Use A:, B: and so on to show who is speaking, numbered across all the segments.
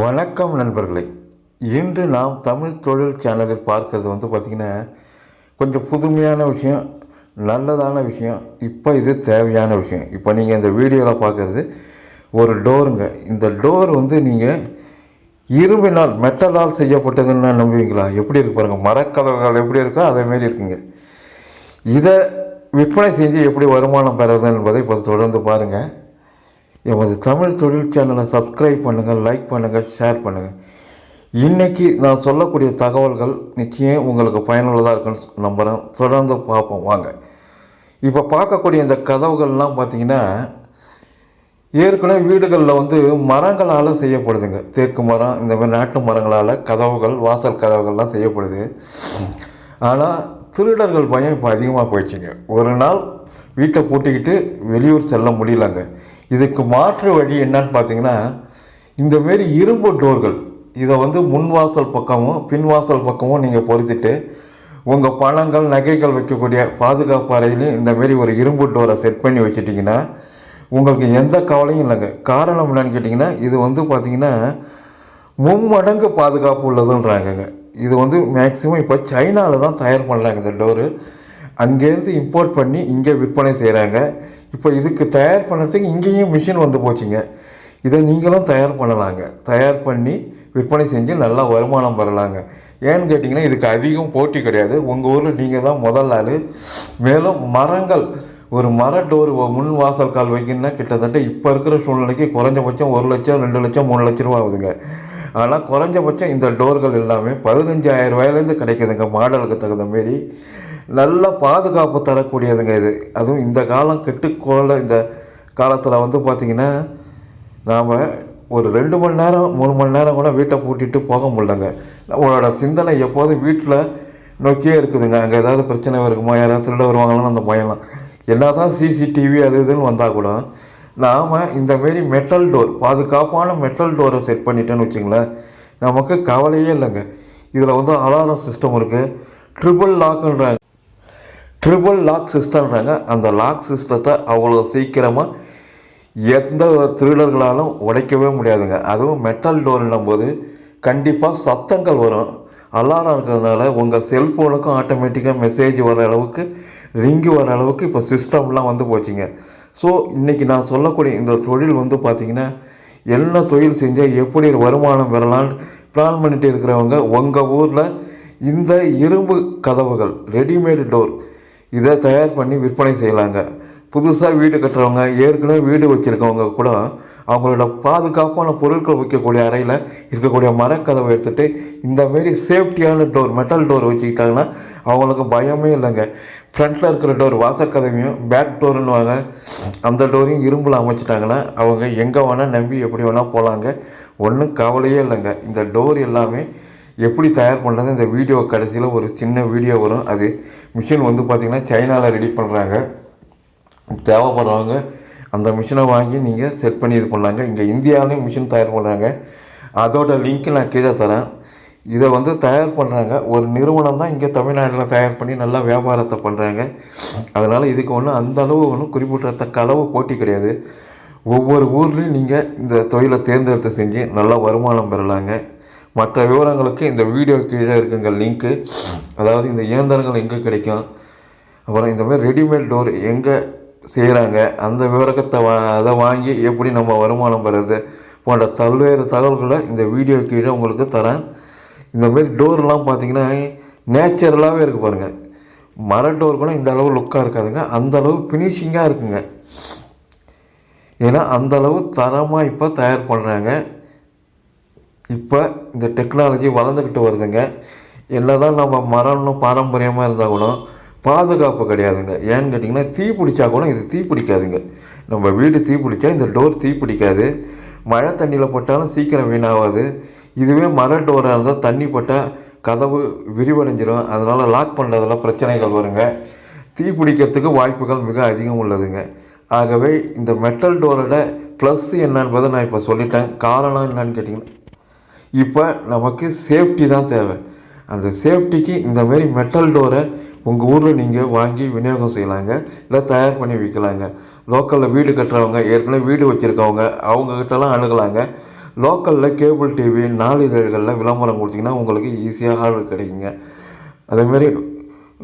A: வணக்கம் நண்பர்களே. இன்று நாம் தமிழ் தொழில் சேனலில் பார்க்கறது வந்து பார்த்திங்கன்னா கொஞ்சம் புதுமையான விஷயம் நல்லதான விஷயம் இப்போ இது தேவையான விஷயம். இப்போ நீங்கள் இந்த வீடியோவில் பார்க்குறது ஒரு டோருங்க. இந்த டோர் வந்து நீங்கள் இரும்பினால் மெட்டலால் செய்யப்பட்டதுன்னு நம்புவீங்களா? எப்படி இருக்கு பாருங்கள் மரக்கலர்கள் எப்படி இருக்கோ அதேமாரி இருக்குங்க. இதை விற்பனை செஞ்சு எப்படி வருமானம் பெறுறது என்பதை இப்போ தொடர்ந்து பாருங்கள் எமது தமிழ் தொழில் சேனலை சப்ஸ்கிரைப் பண்ணுங்கள் லைக் பண்ணுங்கள் ஷேர் பண்ணுங்கள் இன்றைக்கி நான் சொல்லக்கூடிய தகவல்கள் நிச்சயம் உங்களுக்கு பயனுள்ளதாக இருக்குன்னு நம்புகிறேன் தொடர்ந்து பார்ப்போம் வாங்க. இப்போ பார்க்கக்கூடிய இந்த கதவுகள்லாம் பார்த்திங்கன்னா ஏற்கனவே வீடுகளில் வந்து மரங்களால் செய்யப்படுதுங்க. தேக்கு மரம் இந்த மாதிரி நாட்டு மரங்களால் கதவுகள் வாசல் கதவுகள்லாம் செய்யப்படுது. ஆனால் திருடர்கள் பயம் இப்போ அதிகமாக போயிடுச்சுங்க. ஒரு நாள் வீட்டை பூட்டிக்கிட்டு வெளியூர் செல்ல முடியலங்க. இதுக்கு மாற்று வழி என்னன்னு பார்த்தீங்கன்னா இந்த மாரி இரும்பு டோர்கள் இதை வந்து முன் வாசல் பக்கமும் பின் வாசல் பக்கமும் நீங்கள் பொருத்திட்டு உங்கள் பணங்கள் நகைகள் வைக்கக்கூடிய பாதுகாப்பு அறையிலையும் இந்தமாரி ஒரு இரும்பு டோரை செட் பண்ணி வச்சிட்டிங்கன்னா உங்களுக்கு எந்த கவலையும் இல்லைங்க. காரணம் என்னன்னு கேட்டிங்கன்னா இது வந்து பார்த்திங்கன்னா மும்மடங்கு பாதுகாப்பு உள்ளதுன்றாங்கங்க. இது வந்து மேக்ஸிமம் இப்போ சைனாவில் தான் தயார் பண்ணுறாங்க இந்த டோரு. அங்கேருந்து இம்போர்ட் பண்ணி இங்கே விற்பனை செய்கிறாங்க இப்போ இதுக்கு தயார் பண்ணுறதுக்கு இங்கேயும் மிஷின் வந்து போச்சுங்க. இதை நீங்களும் தயார் பண்ணலாங்க. தயார் பண்ணி விற்பனை செஞ்சு நல்லா வருமானம் பெறலாங்க ஏன்னு கேட்டிங்கன்னா இதுக்கு அதிகம் போட்டி கிடையாது. உங்கள் ஊரில் நீங்கள் தான் முதல் ஆள். மேலும் மரங்கள் ஒரு மர டோர் முன் வாசல் கால் வைக்கணும்னா கிட்டத்தட்ட இப்போ இருக்கிற சூழ்நிலைக்கு குறைஞ்சபட்சம் ஒரு லட்சம் ரெண்டு லட்சம் மூணு லட்ச ரூபா ஆகுதுங்க. ஆனால் குறைஞ்சபட்சம் இந்த டோர்கள் எல்லாமே பதினஞ்சாயிரம் ரூபாயிலேருந்து கிடைக்குதுங்க. மாடலுக்கு தகுந்த மாரி. நல்ல பாதுகாப்பு தரக்கூடியதுங்க இது. அதுவும் இந்த காலம் கெட்டுக்கோள இந்த காலத்தில் வந்து பார்த்திங்கன்னா நாம் ஒரு ரெண்டு மணி நேரம் மூணு மணி நேரம் கூட வீட்டை பூட்டிட்டு போக முடியலங்க. நம்மளோட சிந்தனை எப்போதும் வீட்டில் நோக்கியே இருக்குதுங்க. அங்கே ஏதாவது பிரச்சனை இருக்குமா? யாராவது திருட வருவாங்களான்னு அந்த பயம்லாம். என்ன தான் சிசிடிவி அது இதுன்னு வந்தால் கூட நாம் இந்தமாரி மெட்டல் டோர் பாதுகாப்பான மெட்டல் டோரை செட் பண்ணிட்டேன்னு வச்சுங்களேன் நமக்கு கவலையே இல்லைங்க. இதில் வந்து அலாரம் சிஸ்டம் இருக்குது ட்ரிபிள் லாக்குன்றாங்க ட்ரிபிள் லாக் சிஸ்டம்ன்றாங்க அந்த லாக் சிஸ்டத்தை அவ்வளோ சீக்கிரமாக எந்த திருடர்களாலும் உடைக்கவே முடியாதுங்க. அதுவும் மெட்டல் டோர்னும் போது கண்டிப்பாக சத்தங்கள் வரும். அலாரம் இருக்கிறதுனால உங்கள் செல்ஃபோனுக்கும் ஆட்டோமேட்டிக்காக மெசேஜ் வர அளவுக்கு ரிங்கு வர அளவுக்கு இப்போ சிஸ்டம்லாம் வந்து போச்சுங்க. ஸோ இன்றைக்கி நான் சொல்லக்கூடிய இந்த தொழில் வந்து பார்த்திங்கன்னா என்ன தொழில் செஞ்சால் எப்படி வருமானம் பெறலான்னு பிளான் பண்ணிகிட்டு இருக்கிறவங்க உங்கள் ஊரில் இந்த இரும்பு கதவுகள் ரெடிமேடு டோர் இதை தயார் பண்ணி விற்பனை செய்யலாங்க. புதுசாக வீடு கட்டுறவங்க ஏற்கனவே வீடு வச்சுருக்கவங்க கூட அவங்களோட பாதுகாப்பான பொருட்கள் வைக்கக்கூடிய அறையில் இருக்கக்கூடிய மரக்கதவை எடுத்துகிட்டு இந்தமாரி சேஃப்டியான டோர் மெட்டல் டோர் வச்சுக்கிட்டாங்கன்னா அவங்களுக்கு பயமே இல்லைங்க. ஃப்ரண்ட்டில் இருக்கிற டோர் வாசக்கதவையும் பேக் டோருன்னுவாங்க. அந்த டோரையும் இரும்பில் அமைச்சிட்டாங்கன்னா அவங்க எங்கே வேணால் நம்பி எப்படி வேணால் போகலாங்க ஒன்றும் கவலையே இல்லைங்க. இந்த டோர் எல்லாமே எப்படி தயார் பண்ணுறது இந்த வீடியோ கடைசியில் ஒரு சின்ன வீடியோ வரும். அது மிஷின் வந்து பார்த்திங்கன்னா சைனாவில் ரெடி பண்ணுறாங்க தேவைப்படுறவங்க அந்த மிஷினை வாங்கி நீங்கள் செட் பண்ணி இது பண்ணலாங்க. இங்கே இந்தியாவிலையும் மிஷின் தயார் பண்ணுறாங்க அதோட லிங்க்கு நான் கீழே தரேன். இதை வந்து தயார் பண்ணுறாங்க ஒரு நிறுவனம் தான் இங்கே தமிழ்நாட்டில் தயார் பண்ணி நல்லா வியாபாரத்தை பண்ணுறாங்க அதனால் இதுக்கு ஒன்றும் அந்த அளவு ஒன்றும் குறிப்பிடத்தக்க அளவு போட்டி கிடையாது. ஒவ்வொரு ஊர்லேயும் நீங்கள் இந்த தொழிலை தேர்ந்தெடுத்து செஞ்சு நல்லா வருமானம் பெறலாங்க. மற்ற விவரங்களுக்கு இந்த வீடியோ கீழே இருக்குங்க லிங்க்கு அதாவது இந்த இயந்திரங்கள் எங்கே கிடைக்கும்? அப்புறம் இந்த மாதிரி ரெடிமேட் டோர் எங்கே செய்கிறாங்க அந்த விவரத்தை வா அதை வாங்கி எப்படி நம்ம வருமானம் பெறுறது? போன்ற பல்வேறு தகவல்களை இந்த வீடியோ கீழே உங்களுக்கு தரேன். இந்த மாதிரி டோர்லாம் பார்த்திங்கன்னா நேச்சுரலாகவே இருக்குது பாருங்கள் மர டோர் கூட இந்த அளவு லுக்காக இருக்காதுங்க. அந்த அளவு ஃபினிஷிங்காக இருக்குங்க. ஏன்னா அந்த அளவு தரமாக இப்போ தயார் பண்ணுறாங்க இப்போ இந்த டெக்னாலஜி வளர்ந்துக்கிட்டு வருதுங்க. என்ன தான் நம்ம மரம்னு பாரம்பரியமாக இருந்தால் கூட பாதுகாப்பு கிடையாதுங்க. ஏன்னு கேட்டிங்கன்னா தீ பிடிச்சா கூட இது தீ பிடிக்காதுங்க. நம்ம வீடு தீ பிடிச்சா இந்த டோர் தீ பிடிக்காது. மழை தண்ணியில் போட்டாலும் சீக்கிரம் வீணாகாது இதுவே மர டோராக இருந்தால் தண்ணி போட்டால் கதவு விரிவடைஞ்சிடும் அதனால் லாக் பண்ணுறதுல பிரச்சனைகள் வருங்க. தீ பிடிக்கிறதுக்கு வாய்ப்புகள் மிக அதிகம் உள்ளதுங்க. ஆகவே இந்த மெட்டல் டோரோட ப்ளஸ் என்னன்றதை நான் இப்போ சொல்லிட்டேன். காரணம் என்னன்னு கேட்டிங்கன்னா இப்போ நமக்கு சேஃப்டி தான் தேவை. அந்த சேஃப்டிக்கு இந்தமாரி மெட்டல் டோரை உங்கள் ஊரில் நீங்கள் வாங்கி விநியோகம் செய்யலாங்க. இல்லை தயார் பண்ணி விற்கலாங்க லோக்கலில் வீடு கட்டுறவங்க ஏற்கனவே வீடு வச்சுருக்கவங்க அவங்கக்கிட்டலாம் அணுகலாங்க. லோக்கலில் கேபிள் டிவி நாளிதழ்களில் விளம்பரம் கொடுத்தீங்கன்னா உங்களுக்கு ஈஸியாக ஆர்டர் கிடைக்குங்க. அதேமாரி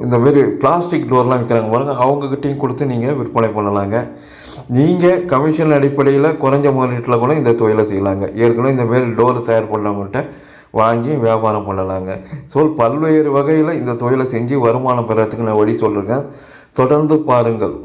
A: இந்தமாரி பிளாஸ்டிக் டோர்லாம் விற்கிறாங்க பாருங்கள் அவங்கக்கிட்டேயும் கொடுத்து நீங்கள் விற்பனை பண்ணலாங்க. நீங்கள் கமிஷன் அடிப்படையில் குறைஞ்ச முதலீட்டில் கூட இந்த தொழிலை செய்யலாங்க. ஏற்கனவே இந்த மாரி டோர் தயார் பண்ணவங்கள்ட்ட வாங்கி வியாபாரம் பண்ணலாங்க. ஸோ பல்வேறு வகையில் இந்த தொழிலை செஞ்சு வருமானம் பெறத்துக்கு நான் வழி சொல்கிறேன் தொடர்ந்து பாருங்கள்.